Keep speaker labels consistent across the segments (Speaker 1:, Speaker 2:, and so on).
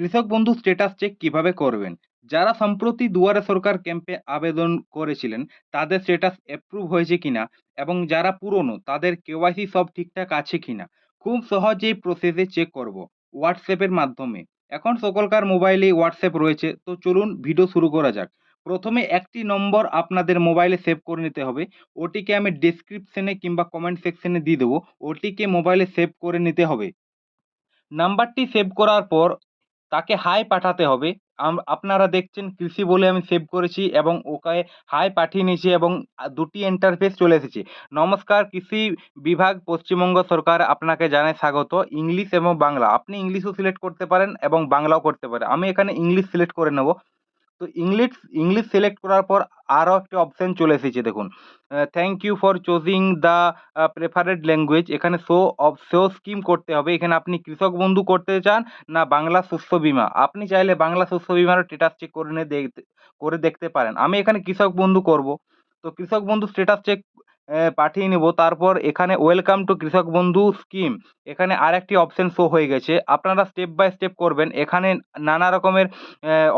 Speaker 1: কৃষক বন্ধু status check কীভাবে করবেন? যারা সম্প্রতি দুয়ারে সরকার ক্যাম্পে আবেদন করেছিলেন, তাদের স্টেটাস অ্যাপ্রুভ হয়েছে কিনা? এবং যারা পুরনো, তাদের কেওয়াইসি সব ঠিকঠাক আছে কিনা? খুব সহজেই প্রসেসে চেক করব হোয়াটসঅ্যাপের মাধ্যমে। এখন সকলকার মোবাইলে হোয়াটসঅ্যাপ রয়েছে, তো চলুন ভিডিও শুরু করা যাক। প্রথমে একটি নম্বর আপনাদের মোবাইলে সেভ করে নিতে হবে। ওটিকে আমি ডেসক্রিপশনে কিংবা কমেন্ট সেকশনে দিয়ে দেবো। ওটিকে মোবাইলে সেভ করে নিতে হবে। নাম্বারটি সেভ করার পর তাকে হাই পাঠাতে হবে। আপনারা দেখছেন কৃষি বলে আমি সেভ করেছি এবং ওকে হাই পাঠিয়ে নিয়েছি এবং দুটি ইন্টারফেস চলে এসেছে। নমস্কার, কৃষি বিভাগ, পশ্চিমবঙ্গ সরকার আপনাকে জানায় স্বাগত। ইংলিশ এবং বাংলা, আপনি ইংলিশও সিলেক্ট করতে পারেন এবং বাংলাও করতে পারেন। আমি এখানে ইংলিশ সিলেক্ট করে নেব। তো ইংলিশ ইংলিশ সিলেক্ট করার পর আরও একটা অপশান চলে এসেছে, দেখুন। Thank you for choosing the preferred language এখানে শো অফ শো স্কিম করতে হবে। এখানে আপনি কৃষক বন্ধু করতে চান না বাংলা শস্য বিমা। আপনি চাইলে বাংলা শস্য বিমারও স্টেটাস চেক করে নিয়ে দেখতে করে দেখতে পারেন। আমি এখানে কৃষক বন্ধু করব। তো কৃষক বন্ধু স্টেটাস চেক পাঠিয়ে নেব। তারপর এখানে ওয়েলকাম টু কৃষক বন্ধু স্কিম এখানে আরেকটি অপশান শো হয়ে গেছে। আপনারা স্টেপ বাই স্টেপ করবেন। এখানে নানা রকমের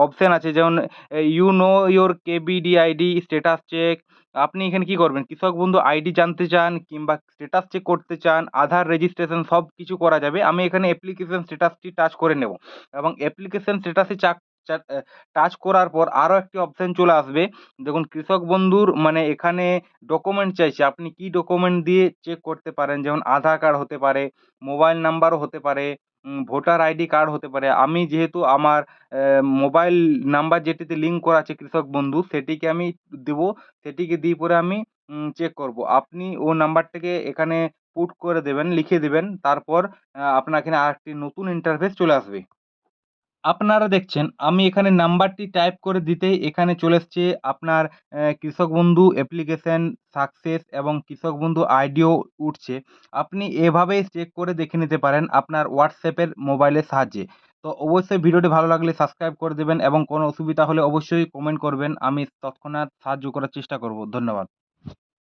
Speaker 1: অপশন আছে। যেমন you know your KBD ID status check আপনি এখানে কি করবেন? কৃষক বন্ধু আইডি জানতে চান কিংবা স্ট্যাটাস চেক করতে চান, আধার রেজিস্ট্রেশন সব কিছু করা যাবে। আমি এখানে অ্যাপ্লিকেশন স্ট্যাটাসটি টাচ করে নেব। এবং অ্যাপ্লিকেশন স্ট্যাটাসে চাক টাচ করার পর আরও একটি অপশান চলে আসবে। দেখুন, কৃষক বন্ধুর মানে এখানে ডকুমেন্ট চাইছে। আপনি কি ডকুমেন্ট দিয়ে চেক করতে পারেন? যেমন আধার কার্ড হতে পারে মোবাইল নাম্বারও হতে পারে ভোটার আইডি কার্ড হতে পারে। আমি যেহেতু আমার মোবাইল নাম্বার যেটিতে লিঙ্ক করা আছে কৃষক বন্ধু, সেটিকে আমি দেবো, সেটিকে দিয়ে পরে আমি চেক করব। আপনি ও নাম্বারটাকে এখানে পুট করে দেবেন, লিখে দেবেন। তারপর আপনার এখানে আরেকটি নতুন ইন্টারফেস চলে আসবে। আপনারা দেখছেন, আমি এখানে নাম্বারটি টাইপ করে দিতেই এখানে চলে এসছে আপনার কৃষক বন্ধু অ্যাপ্লিকেশন সাকসেস এবং কৃষক বন্ধু আইডিও উঠছে। আপনি এভাবেই চেক করে দেখে নিতে পারেন আপনার হোয়াটসঅ্যাপের মোবাইলের সাহায্যে। তো অবশ্যই ভিডিওটি ভালো লাগলে সাবস্ক্রাইব করে দেবেন এবং কোনো অসুবিধা হলে অবশ্যই কমেন্ট করবেন। আমি তৎক্ষণাৎ সাহায্য করার চেষ্টা করব। ধন্যবাদ।